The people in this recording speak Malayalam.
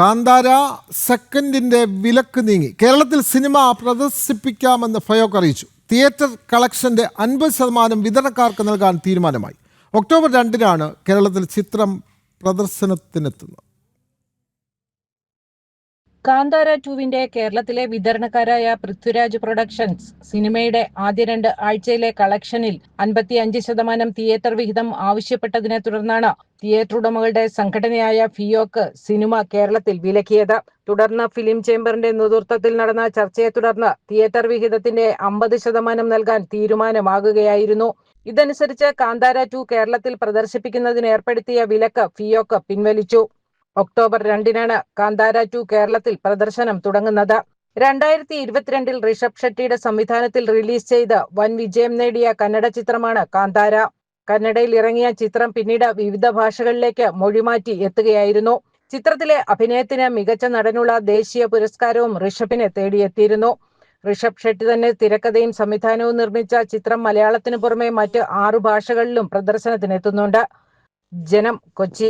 കാന്താര സെക്കൻഡിന്റെ വിലക്ക് നീങ്ങി. കേരളത്തിൽ സിനിമ പ്രദർശിപ്പിക്കാമെന്ന് ഫയോക്ക് അറിയിച്ചു. തിയേറ്റർ കളക്ഷന്റെ അൻപത് ശതമാനം വിതരണക്കാർക്ക് നൽകാൻ തീരുമാനമായി. ഒക്ടോബർ രണ്ടിനാണ് കേരളത്തിൽ ചിത്രം പ്രദർശനത്തിനെത്തുന്നത്. കാന്താര ടുവിന്റെ കേരളത്തിലെ വിതരണക്കാരായ പൃഥ്വിരാജ് പ്രൊഡക്ഷൻസ് സിനിമയുടെ ആദ്യ രണ്ട് ആഴ്ചയിലെ കളക്ഷനിൽ അൻപത്തി അഞ്ച് ശതമാനം തിയേറ്റർ വിഹിതം ആവശ്യപ്പെട്ടതിനെ തുടർന്നാണ് തിയേറ്റർ ഉടമകളുടെ സംഘടനയായ ഫിയോക്ക് സിനിമ കേരളത്തിൽ വിലക്കിയത്. തുടർന്ന് ഫിലിം ചേംബറിന്റെ നേതൃത്വത്തിൽ നടന്ന ചർച്ചയെ തുടർന്ന് തിയേറ്റർ വിഹിതത്തിന്റെ അമ്പത് ശതമാനം നൽകാൻ തീരുമാനമാകുകയായിരുന്നു. ഇതനുസരിച്ച് കാന്താര ടു കേരളത്തിൽ പ്രദർശിപ്പിക്കുന്നതിന് ഏർപ്പെടുത്തിയ വിലക്ക് ഫിയോക്ക് പിൻവലിച്ചു. ഒക്ടോബർ രണ്ടിനാണ് കാന്താര ടു കേരളത്തിൽ പ്രദർശനം തുടങ്ങുന്നത്. രണ്ടായിരത്തി ഇരുപത്തിരണ്ടിൽ ഋഷഭ് ഷെട്ടിയുടെ സംവിധാനത്തിൽ റിലീസ് ചെയ്ത് വൻ വിജയം നേടിയ കന്നഡ ചിത്രമാണ് കാന്താര. കന്നഡയിൽ ഇറങ്ങിയ ചിത്രം പിന്നീട് വിവിധ ഭാഷകളിലേക്ക് മൊഴിമാറ്റി എത്തുകയായിരുന്നു. ചിത്രത്തിലെ അഭിനയത്തിന് മികച്ച നടനുള്ള ദേശീയ പുരസ്കാരവും ഋഷഭിനെ തേടിയെത്തിയിരുന്നു. ഋഷഭ് ഷെട്ടി തന്നെ തിരക്കഥയും സംവിധാനവും നിർമ്മിച്ച ചിത്രം മലയാളത്തിനു പുറമെ മറ്റ് ആറു ഭാഷകളിലും പ്രദർശനത്തിനെത്തുന്നുണ്ട്. ജനം കൊച്ചി.